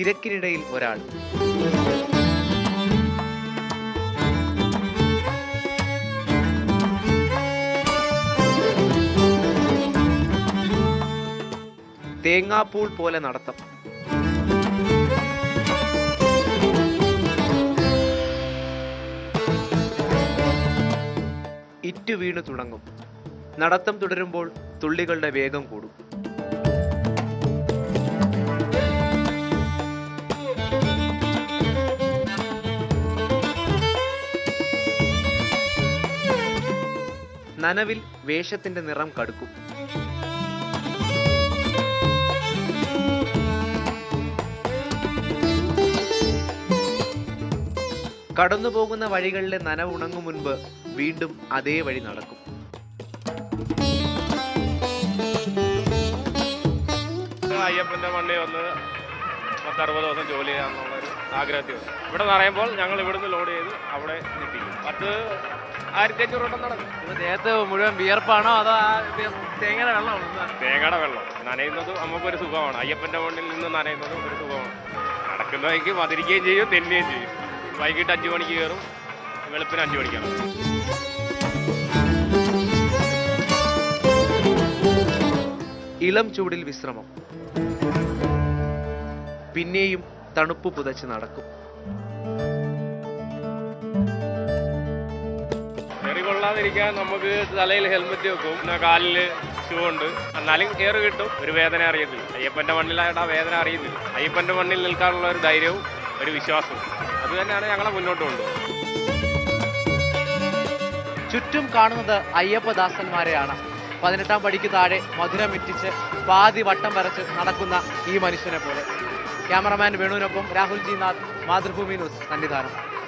തിരക്കിനിടയിൽ ഒരാൾ. തേങ്ങാപ്പൂൾ പോലെ നടത്തം. ഇറ്റു വീണു തുടങ്ങും. നടത്തം തുടരുമ്പോൾ തുള്ളികളുടെ വേഗം കൂടും. നനവിൽ വേഷത്തിന്റെ നിറം കടുക്കും. കടന്നുപോകുന്ന വഴികളിലെ നനവ് ഉണങ്ങും മുൻപ് വീണ്ടും അതേ വഴി നടക്കും. അയ്യപ്പന്റെ മണ്ണി വന്ന് പത്തറുപത് ദിവസം ജോലി ചെയ്യാമെന്നുള്ളൊരു ആഗ്രഹത്തിൽ ഇവിടെ നിറയുമ്പോൾ ഞങ്ങൾ ഇവിടുന്ന് ലോഡ് ചെയ്ത് അവിടെ എത്തിക്കും. പത്ത് ആയിരത്തി അഞ്ഞൂറ് വട്ടം നടക്കും ദേഹത്ത് മുഴുവൻ വിയർപ്പാണോ അതോ തേങ്ങയുടെ വെള്ളമാണോ? തേങ്ങയുടെ വെള്ളം. നനയുന്നത് നമുക്കൊരു സുഖമാണ്. അയ്യപ്പന്റെ മണ്ണിൽ നിന്ന് നനയുന്നത് ഒരു സുഖമാണ്. നടക്കുന്ന വഴിക്ക് മതിരിക്കുകയും ചെയ്യും തെന്നുകയും ചെയ്യും. വൈകിട്ട് അഞ്ച് മണിക്ക് കയറും. വെളുപ്പിന് അഞ്ച് മണിക്കാണ്. ഇളം ചൂടിൽ വിശ്രമം. പിന്നെയും തണുപ്പ് പുതച്ച് നടക്കും. കൊള്ളാതിരിക്കാൻ നമുക്ക് തലയിൽ ഹെൽമെറ്റ് വെക്കും. പിന്നെ കാലിൽ ഷൂ ഉണ്ട്. എന്നാലും കയറ് കിട്ടും. ഒരു വേദന അറിയത്തില്ല. അയ്യപ്പന്റെ മണ്ണിലായിട്ട് ആ വേദന അറിയത്തില്ല അയ്യപ്പന്റെ മണ്ണിൽ നിൽക്കാനുള്ള ഒരു ധൈര്യവും ഒരു വിശ്വാസവും. അത് തന്നെയാണ് ഞങ്ങളെ മുന്നോട്ട് കൊണ്ടുപോകുന്നത്. ചുറ്റും കാണുന്നത് അയ്യപ്പദാസന്മാരെയാണ്. പതിനെട്ടാം പടിക്ക് താഴെ മധുരം ഇറ്റിച്ച് പാതി വട്ടം വരച്ച് നടക്കുന്ന ഈ മനുഷ്യനെ പോലെ ക്യാമറമാൻ വേണുവിനൊപ്പം രാഹുൽ ജി നാഥ് മാതൃഭൂമി ന്യൂസ് സന്നിധാനം.